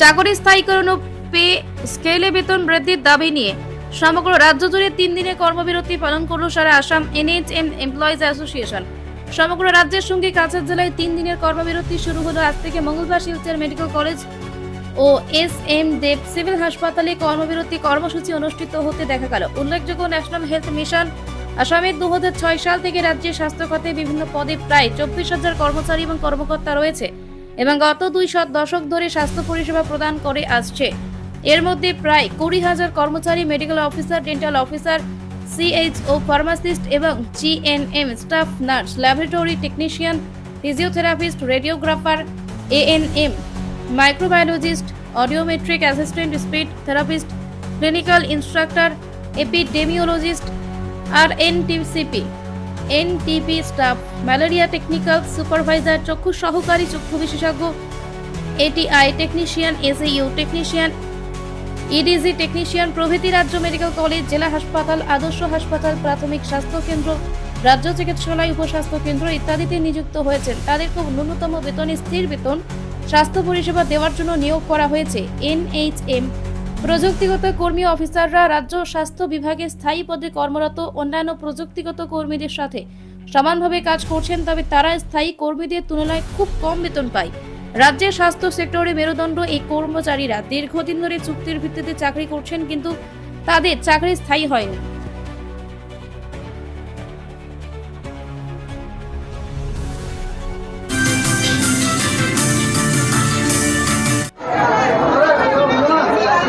চাকরি স্থায়ীকরণ ও পে স্কেলে বেতন বৃদ্ধির দাবি নিয়ে সমগ্র রাজ্য জুড়ে তিন দিনের কর্মবিরতি পালন করল সারা আসাম এনএইচএম এমপ্লয়িজ অ্যাসোসিয়েশন। সমগ্র রাজ্যের সঙ্গে কাছাড় জেলায় তিন দিনের কর্মবিরতি শুরু হলো আজ থেকে মঙ্গলবার শিলচর মেডিকেল কলেজ ও এস এম দেব সিভিল হাসপাতালে কর্মবিরতি কর্মসূচি অনুষ্ঠিত হতে দেখা গেল। উল্লেখযোগ্য ন্যাশনাল হেলথ মিশন আসামের দু হাজার ছয় সাল থেকে রাজ্যের স্বাস্থ্য খাতে বিভিন্ন পদে প্রায় চব্বিশ হাজার কর্মচারী এবং কর্মকর্তা রয়েছে। এবং গত দুই শত দশক ধরে স্বাস্থ্য পরিষেবা প্রদান করে আসছে। এর মধ্যে প্রায় কুড়ি হাজার কর্মচারী medical officer dental officer CHO pharmacist এবং GNM staff nurse laboratory technician physiotherapist radiographer ANM microbiologist audiometric assistant speed therapist clinical instructor epidemiologist R NTCP NTP staff malaria technical supervisor, চক্ষু সহকারী চক্ষু বিশেষজ্ঞ, ATI technician SU technician, EDG technician, প্রভৃতি রাজ্য medical college, জেলা হাসপাতাল, আদর্শ হাসপাতাল, প্রাথমিক স্বাস্থ্য কেন্দ্র, রাজ্য চিকিৎসালয়, উপস্বাস্থ্য কেন্দ্র ইত্যাদিতে নিযুক্ত হয়েছেন। তাদের খুব ন্যূনতম বেতন, স্থির বেতন, স্বাস্থ্য পরিষেবা দেওয়ার জন্য নিয়োগ করা হয়েছে। এনএইচএম প্রযুক্তিগত কর্মী অফিসাররা রাজ্য স্বাস্থ্য বিভাগে স্থায়ী পদে কর্মরত অন্যান্য প্রযুক্তিগত কর্মীদের সাথে সমানভাবে কাজ করছেন, তবে তারা স্থায়ী কর্মীদের তুলনায় খুব কম বেতন পায়। রাজ্যের স্বাস্থ্য সেক্টরে মেরুদণ্ড এই কর্মচারীরা দীর্ঘদিন ধরে চুক্তির ভিত্তিতে চাকরি করছেন, কিন্তু তাদের চাকরি স্থায়ী হয়নি।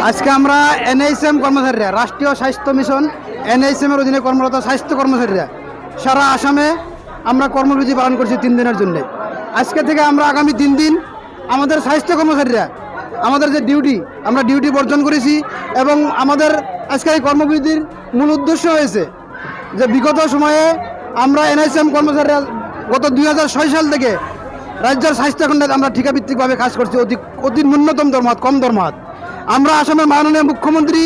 আজকে আমরা এনএইচএম কর্মচারীরা, রাষ্ট্রীয় স্বাস্থ্য মিশন এনএইচএম এর অধীনে কর্মরত স্বাস্থ্য কর্মচারীরা, সারা আসামে আমরা কর্মবিরতি পালন করছি তিন দিনের জন্য। আজকে থেকে আমরা আগামী তিন দিন আমাদের স্বাস্থ্য কর্মচারীরা, আমাদের যে ডিউটি, আমরা ডিউটি বর্জন করেছি এবং আমাদের আজকে এই কর্মবিরতির মূল উদ্দেশ্য হয়েছে যে বিগত সময়ে আমরা এনএইচএম কর্মচারীরা গত দুই হাজার ছয় সাল থেকে রাজ্যের স্বাস্থ্যখণ্ডে আমরা ঠিকাভিত্তিকভাবে কাজ করছি। অতি অতি ন্যূনতম দরমাত কম দরমাত আমরা আসামের মাননীয় মুখ্যমন্ত্রী,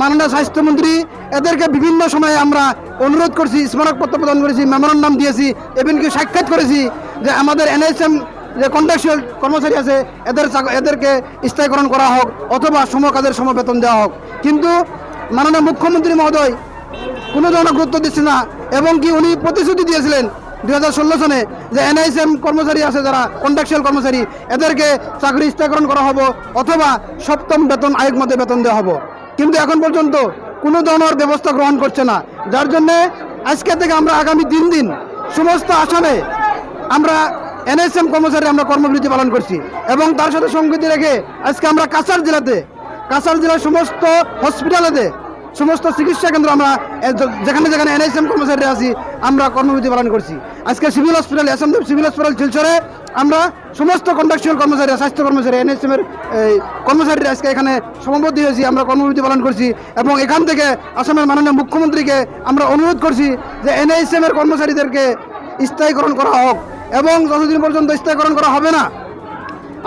মাননীয় স্বাস্থ্যমন্ত্রী, এদেরকে বিভিন্ন সময়ে আমরা অনুরোধ করছি স্মারকপত্র প্রদান করেছি, মেমোরান্ডাম দিয়েছি এমনকি সাক্ষাৎ করেছি যে আমাদের এনএসএম যে কন্ট্রাকচুয়াল কর্মচারী আছে, এদের এদেরকে স্থায়ীকরণ করা হোক অথবা সম কাজের সম বেতন দেওয়া হোক। কিন্তু মাননীয় মুখ্যমন্ত্রী মহোদয় কোনো ধরনের গুরুত্ব দিচ্ছে না এবং কি উনি প্রতিশ্রুতি দিয়েছিলেন দুই হাজার ষোলো সনে যে এনআইসএম কর্মচারী আছে যারা কন্ট্রাকচুয়াল কর্মচারী, এদেরকে চাকরি স্থায়ীকরণ করা হব অথবা সপ্তম বেতন আয়োগ মধ্যে বেতন দেওয়া হব। কিন্তু এখন পর্যন্ত কোনো ধরনের ব্যবস্থা গ্রহণ করছে না। যার জন্যে আজকে থেকে আমরা আগামী তিন দিন সমস্ত আসামে আমরা এনএসএম কর্মচারী আমরা কর্মবিরতি পালন করছি এবং তার সাথে সংগতি রেখে আজকে আমরা কাছাড় জেলাতে, কাছাড় জেলার সমস্ত হসপিটালেতে সমস্ত চিকিৎসা কেন্দ্র আমরা যেখানে যেখানে এনএসএম কর্মচারীরা আছি আমরা কর্মবিরতি পালন করছি। আজকে civil hospital S M Dev civil hospital শিলচরে আমরা সমস্ত কন্ট্রাকচুয়াল কর্মচারী স্বাস্থ্য কর্মচারী এনএসএম এর এই, কর্মচারীরা আজকে এখানে সমাবদ্ধ হয়েছি আমরা কর্মবিরতি পালন করছি এবং এখান থেকে আসামের মাননীয় মুখ্যমন্ত্রীকে আমরা অনুরোধ করছি যে এনএসএম এর কর্মচারীদেরকে স্থায়ীকরণ করা হোক এবং যতদিন পর্যন্ত স্থায়ীকরণ করা হবে না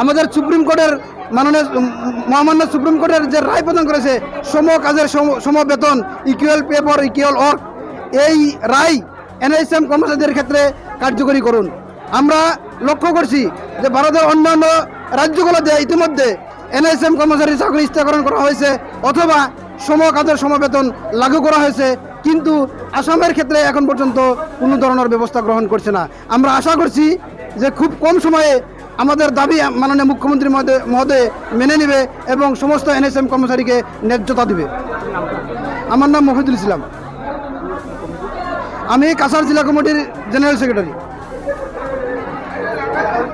আমাদের সুপ্রিম কোর্টের মাননীয় মহামান্য সুপ্রিম কোর্টের যে রায় প্রদান করেছে, সম কাজের সম- বেতন equal pay for equal work এই রায় এনএসএম কর্মচারীদের ক্ষেত্রে কার্যকরী করুন। আমরা লক্ষ্য করছি যে ভারতের অন্যান্য রাজ্যগুলোতে ইতিমধ্যে এনএসএম কর্মচারীর চাকরি স্থায়ীকরণ করা হয়েছে, অথবা সম কাজের সমবেতন লাগু করা হয়েছে, কিন্তু আসামের ক্ষেত্রে এখন পর্যন্ত কোনো ধরনের ব্যবস্থা গ্রহণ করছে না। আমরা আশা করছি যে খুব কম সময়ে আমাদের দাবি মাননীয় মুখ্যমন্ত্রী মহোদয় মেনে নেবে এবং সমস্ত এনএসএম কর্মচারীকে ন্যায্যতা দিবে। আমার নাম মফিদুল ইসলাম। আমি কাছাড় জেলা কমিটির জেনারেল সেক্রেটারি।